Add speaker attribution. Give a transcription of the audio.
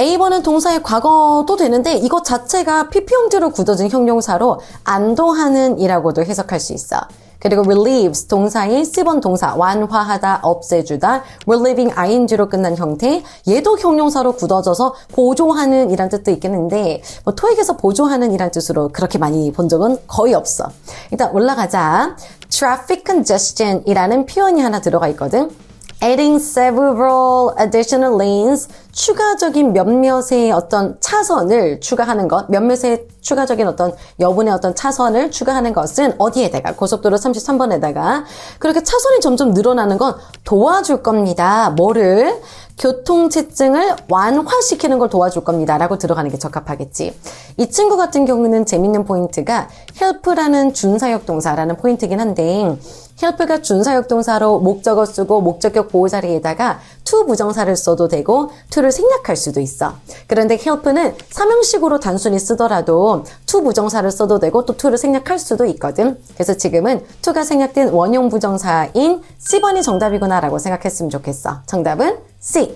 Speaker 1: A번은 동사의 과거도 되는데 이것 자체가 PP 형태로 굳어진 형용사로 안도하는 이라고도 해석할 수 있어. 그리고 relieves 동사의 C번 동사 완화하다 없애주다 relieving ing로 끝난 형태 얘도 형용사로 굳어져서 보조하는 이란 뜻도 있겠는데 뭐 토익에서 보조하는 이란 뜻으로 그렇게 많이 본 적은 거의 없어. 일단 올라가자. Traffic congestion 이라는 표현이 하나 들어가 있거든 adding several additional lanes 추가적인 몇몇의 어떤 차선을 추가하는 것 몇몇의 추가적인 어떤 여분의 어떤 차선을 추가하는 것은 어디에다가 고속도로 33번에다가 그렇게 차선이 점점 늘어나는 건 도와줄 겁니다. 뭐를 교통체증을 완화시키는 걸 도와줄 겁니다 라고 들어가는 게 적합하겠지 이 친구 같은 경우는 재밌는 포인트가 help라는 준사역 동사라는 포인트긴 한데 help가 준사역 동사로 목적어 쓰고 목적격 보호 자리에다가 to 부정사를 써도 되고 to를 생략할 수도 있어. 그런데 help는 삼형식으로 단순히 쓰더라도 to 부정사를 써도 되고 또 to를 생략할 수도 있거든. 그래서 지금은 to가 생략된 원형 부정사인 C번이 정답이구나라고 생각했으면 좋겠어. 정답은 C.